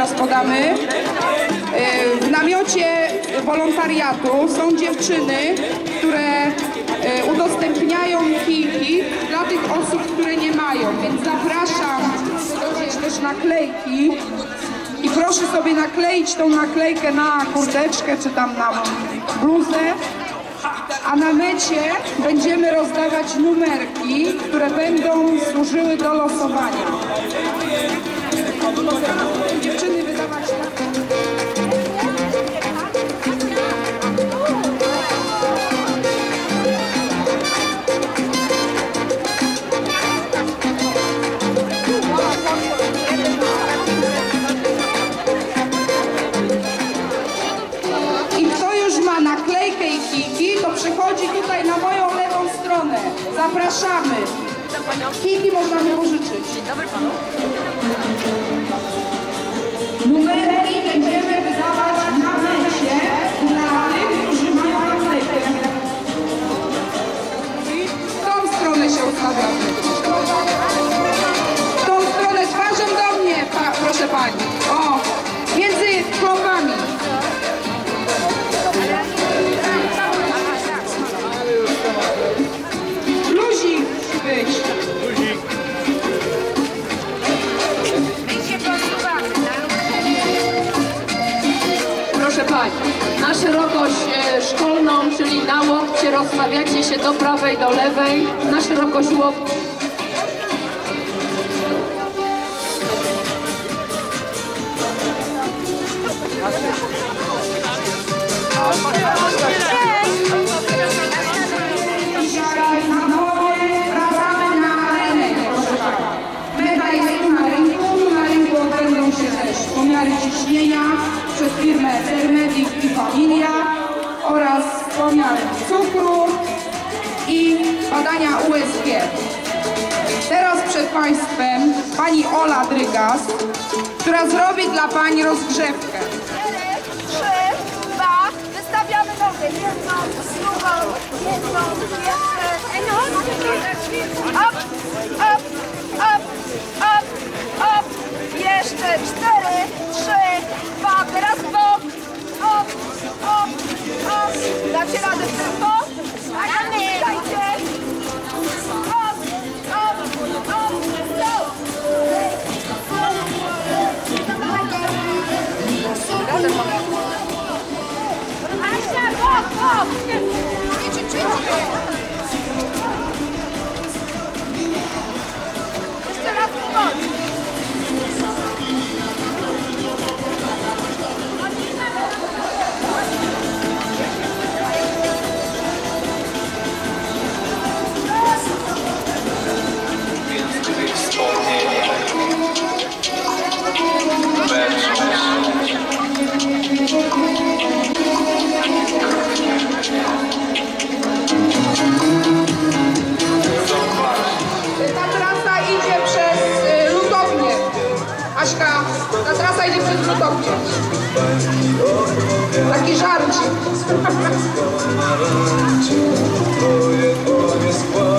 teraz podamy. E, W namiocie wolontariatu są dziewczyny, które e, udostępniają kijki dla tych osób, które nie mają, więc zapraszam też naklejki i proszę sobie nakleić tą naklejkę na kurteczkę czy tam na bluzę. A na mecie będziemy rozdawać numerki, które będą służyły do losowania. Zapraszamy. Kiki można mi pożyczyć. Numerki będziemy wydawać na mecie dla tych, którzy mają naklejkę. W tą stronę się ustawiamy. W tą stronę twarzą do mnie, pa, proszę pani. Prawej, do lewej, na szerokość łokci. Dzisiaj badania USG. Teraz przed Państwem pani Ola Drygas, która zrobi dla Pani rozgrzewkę. Trzy, dwa, wystawiamy nogę. Jedną, drugą, jedną, jeszcze. Up, up, up, up, up. Jeszcze cztery, trzy, dwa, teraz bok. Idzie przez lutownię. Taki żarcik.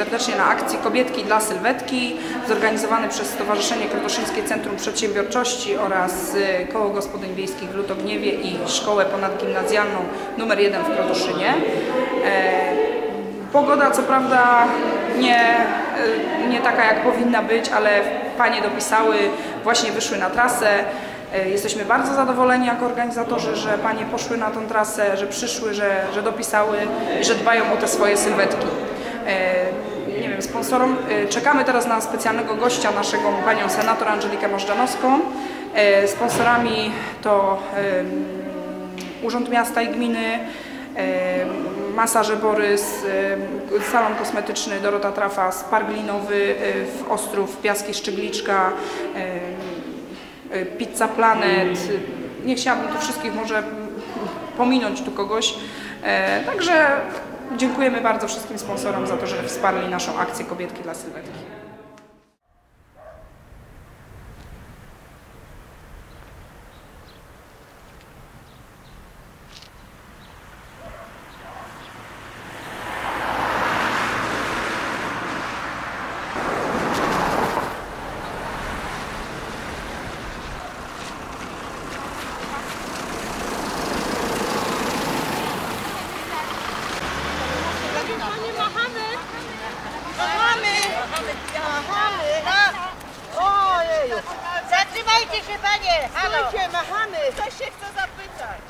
serdecznie na akcji Kobietki dla Sylwetki, zorganizowany przez Stowarzyszenie Krotoszyńskie Centrum Przedsiębiorczości oraz y, Koło Gospodyń Wiejskich w Lutogniewie i Szkołę Ponadgimnazjalną nr 1 w Krotoszynie. E, Pogoda co prawda nie, y, nie taka jak powinna być, ale panie dopisały, właśnie wyszły na trasę. E, Jesteśmy bardzo zadowoleni jako organizatorzy, że panie poszły na tą trasę, że przyszły, że, że dopisały i że dbają o te swoje sylwetki. Sponsorom. E, Czekamy teraz na specjalnego gościa naszego, panią senator Angelikę Możdżanowską. E, Sponsorami to e, Urząd Miasta i Gminy, Masaże Borys, Salon Kosmetyczny Dorota Trafas, Park Linowy e, w Ostrów, Piaski Szczygliczka, Pizza Planet. Nie chciałabym tu wszystkich może pominąć tu kogoś. Także dziękujemy bardzo wszystkim sponsorom za to, że wsparli naszą akcję Kobietki dla Sylwetki. Panie, machamy! Machamy! Machamy! Ojeju! Zatrzymajcie się, panie! Halo! Stójcie, machamy! Ktoś się chce zapytać.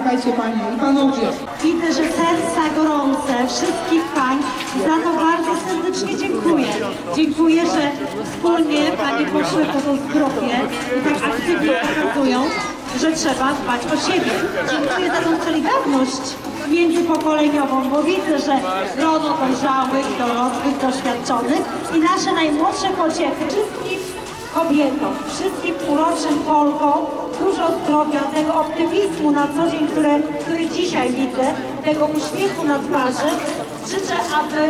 słuchajcie Panie i Panowie. Widzę, że serca gorące wszystkich pań. Za to bardzo serdecznie dziękuję. Dziękuję, że wspólnie Panie poszły po tą zdrowie i tak aktywnie pokazują, że trzeba dbać o siebie. Dziękuję za tą solidarność międzypokoleniową, bo widzę, że grono dojrzałych, dorosłych, doświadczonych i nasze najmłodsze pociechy wszystkim kobietom, wszystkim uroczym Polkom dużo zdrowia, tego optymizmu na co dzień, które, który dzisiaj widzę, tego uśmiechu na twarzy. Życzę, aby,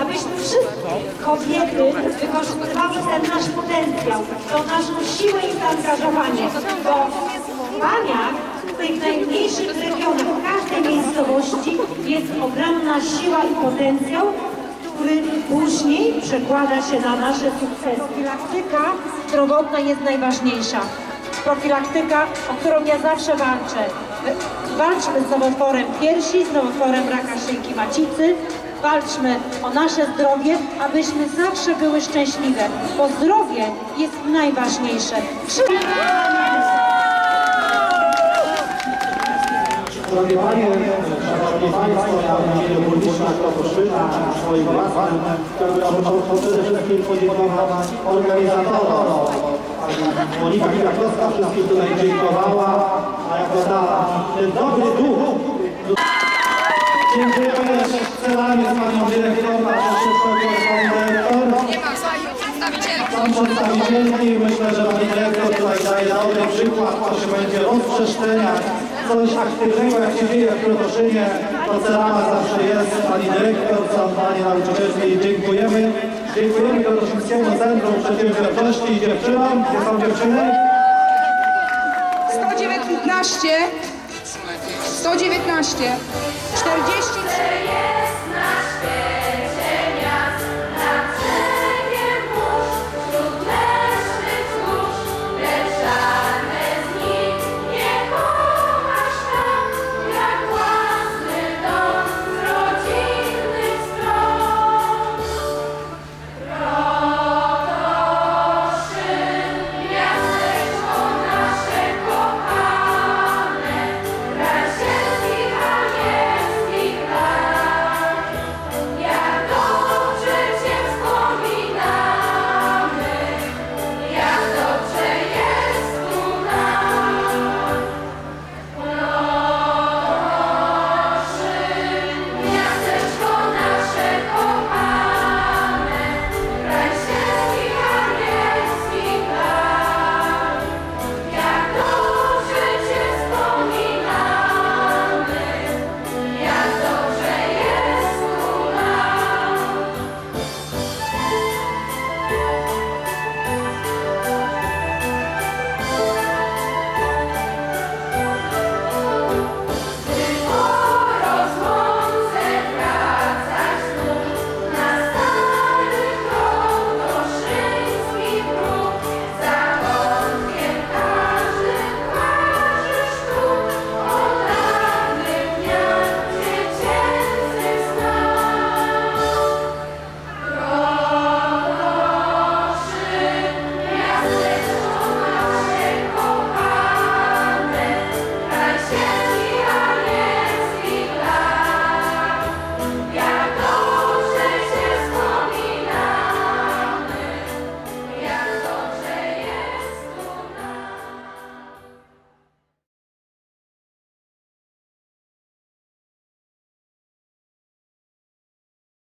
abyśmy wszystkie kobiety wykorzystywały ten nasz potencjał, tą naszą siłę i zaangażowanie, bo w Paniach, w tych najmniejszych regionach, w każdej miejscowości jest ogromna siła i potencjał, który później przekłada się na nasze sukcesy. Profilaktyka zdrowotna jest najważniejsza. Profilaktyka, o którą ja zawsze walczę. Walczmy z nowotworem piersi, z nowotworem raka szyjki macicy. Walczmy o nasze zdrowie, abyśmy zawsze były szczęśliwe, bo zdrowie jest najważniejsze. Drogie Panie, Szanowni Państwo. Monika Krakowska wszystkim tutaj dziękowała, a jako ta, ten dobry duch. Dziękujemy też specjalnie z Panią Dyrektor. Są przedstawicielki, myślę, że Pani Dyrektor tutaj daje dobry przykład, się będzie rozprzestrzeniać coś aktywnego, jak się dzieje w Krotoszynie, to Cerama zawsze jest, pani dyrektor, są panie nauczycielskie i dziękujemy. Dziękujemy Krotoszyńskiemu Centrum Przedsiębiorczości i dziewczynom. Gdzie są dziewczyny? 119, 119, 43, jest na świecie.